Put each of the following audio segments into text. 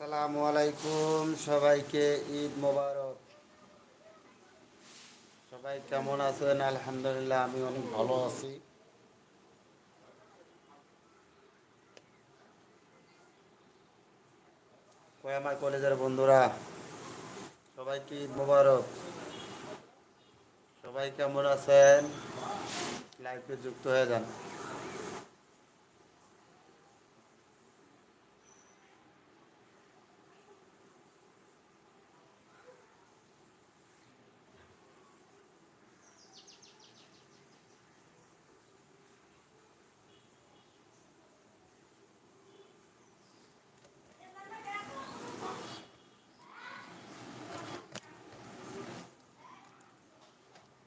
আসসালামু আলাইকুম, সবাইকে ঈদ মোবারক। সবাই কেমন আছেন? আলহামদুলিল্লাহ, আমি অনেক ভালো আছি। কই আমার কলেজের বন্ধুরা সবাইকে ঈদ মোবারক? সবাই কেমন আছেন? লাইফে যুক্ত হয়ে যান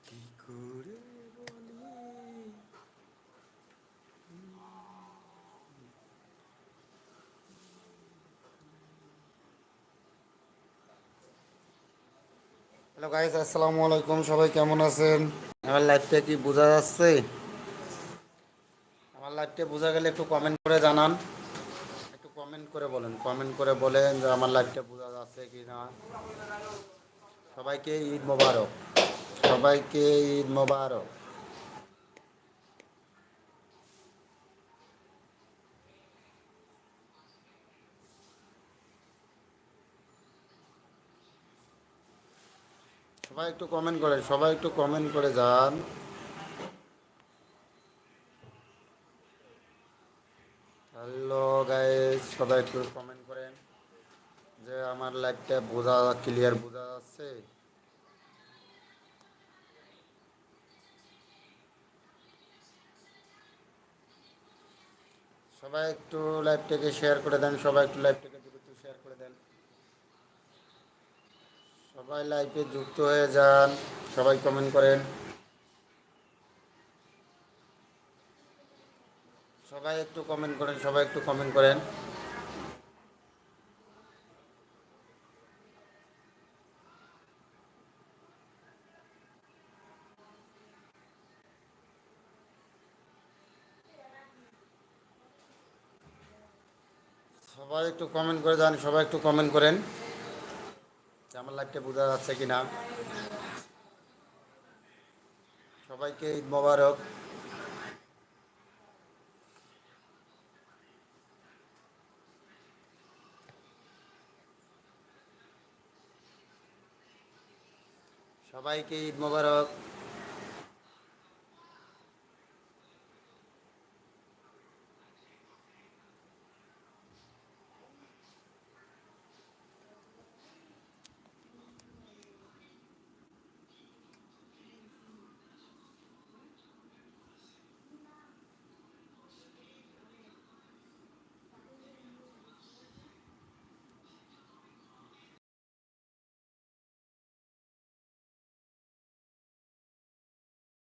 কি করে বলি হ্যালো গাইজ আসসালামু আলাইকুম। সবাই কেমন আছেন? আমার লাইফটা কি বোঝা যাচ্ছে? আমার লাইফটা বোঝা গেলে একটু কমেন্ট করে জানান। একটু কমেন্ট করে বলেন। কমেন্ট করে বলেন যে আমার লাইফটা বোঝা যাচ্ছে কি না সবাইকে ঈদ মোবারক। সবাইকে ঈদ মোবারক। সবাই একটু কমেন্ট করে, সবাই একটু কমেন্ট করে যান। হ্যালো গাইস সবাই একটু কমেন্ট করেন যে আমার লাইফটা বোঝা ক্লিয়ার বোঝা যাচ্ছে? সবাই একটু লাইভটাকে শেয়ার করে দেন, সবাই একটু লাইভটাকে দ্রুত শেয়ার করে দেন সবাই লাইভে যুক্ত হয়ে যান, সবাই কমেন্ট করেন। সবাই একটু কমেন্ট করেন, সবাই একটু কমেন্ট করেন। সবাই একটু কমেন্ট করে যান সবাই একটু কমেন্ট করেন। আমার লাইফটা বোঝা যাচ্ছে কি না সবাইকে ঈদ মোবারক। সবাইকে ঈদ মোবারক।